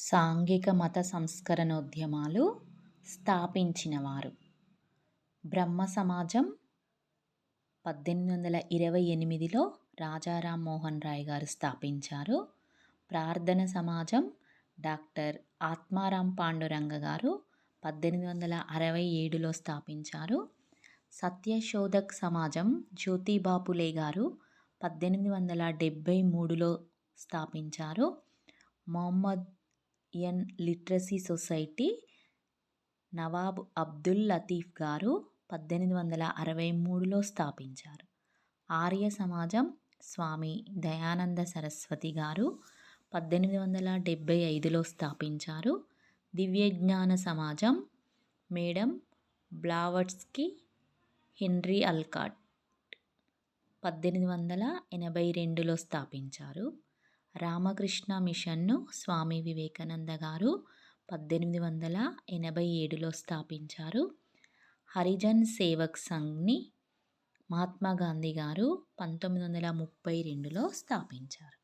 సాంఘిక మత సంస్కరణోద్యమాలు స్థాపించినవారు. బ్రహ్మ సమాజం పద్దెనిమిది వందల ఇరవై ఎనిమిదిలో రాజారాం మోహన్ రాయ్ గారు స్థాపించారు. ప్రార్థన సమాజం డాక్టర్ ఆత్మారాం పాండురంగ గారు పద్దెనిమిది వందల అరవై ఏడులో స్థాపించారు. సత్యశోధక్ సమాజం జ్యోతిబాపులే గారు పద్దెనిమిది వందల డెబ్భై మూడులో స్థాపించారు. Mohammedan literacy society Nawab Abdul Latif గారు పద్దెనిమిది వందల అరవై మూడులో స్థాపించారు. ఆర్య సమాజం స్వామి దయానంద సరస్వతి గారు పద్దెనిమిది వందల డెబ్భై ఐదులో స్థాపించారు. దివ్యజ్ఞాన సమాజం మేడం బ్లావట్స్కి హెన్రీ అల్కాట్ పద్దెనిమిది వందల ఎనభై రెండులో స్థాపించారు. రామకృష్ణ మిషన్ను స్వామి వివేకానంద గారు పద్దెనిమిది వందల ఎనభై ఏడులో స్థాపించారు. హరిజన్ సేవక్ సంఘ్ని మహాత్మా గాంధీ గారు పంతొమ్మిది వందల ముప్పై రెండులో స్థాపించారు.